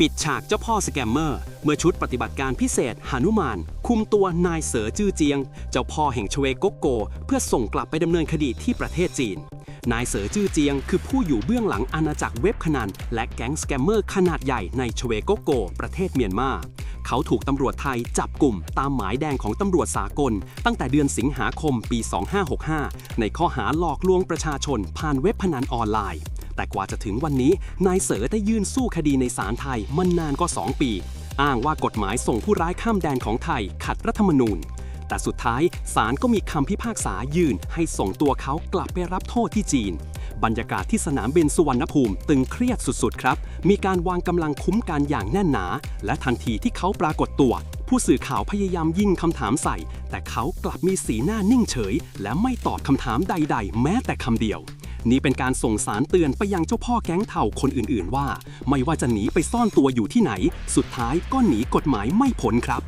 ปิดฉากเจ้าพ่อสแกมเมอร์ เมื่อชุดปฏิบัติการพิเศษหานุมาน คุมตัวนายเสือจื้อเจียง เจ้าพ่อแห่งชเวกกโก เพื่อส่งกลับไปดำเนินคดีที่ประเทศจีน นายเสือจื้อเจียง คือผู้อยู่เบื้องหลังอาณาจักรเว็บพนันและแก๊งสแกมเมอร์ขนาดใหญ่ในชเวกกโก ประเทศเมียนมาเขาถูกตำรวจไทยจับกลุ่มตามหมายแดงของตำรวจสากล ตั้งแต่เดือนสิงหาคมปี 2565 ในข้อหาหลอกลวงประชาชนผ่านเว็บพนันออนไลน์ แต่กว่าจะถึงวันนี้ นายเสอได้ยื่นสู้คดีในศาลไทยมันนานกว่า2ปี อ้างว่ากฎหมายส่งผู้ร้ายข้ามแดนของไทย ขัดรัฐธรรมนูญ แต่สุดท้ายศาลก็มีคำพิพากษายื่น ให้ส่งตัวเขากลับไปรับโทษที่จีน บรรยากาศที่สนามบินสุวรรณภูมิตึงเครียดสุดๆ ครับ มีการวางกำลังคุ้มกันอย่างแน่นหนา และทันทีที่เขาปรากฏตัว ผู้สื่อข่าวพยายามยิงคำถามใส่ แต่เขากลับมีสีหน้านิ่งเฉย และไม่ตอบคำถามใด ๆ แม้แต่คำเดียว นี่เป็นการส่งสารเตือนไปยังเจ้าพ่อแก๊งเถ่าคนอื่นๆว่า ไม่ว่าจะหนีไปซ่อนตัวอยู่ที่ไหน สุดท้ายก็หนีกฎหมายไม่พ้นครับ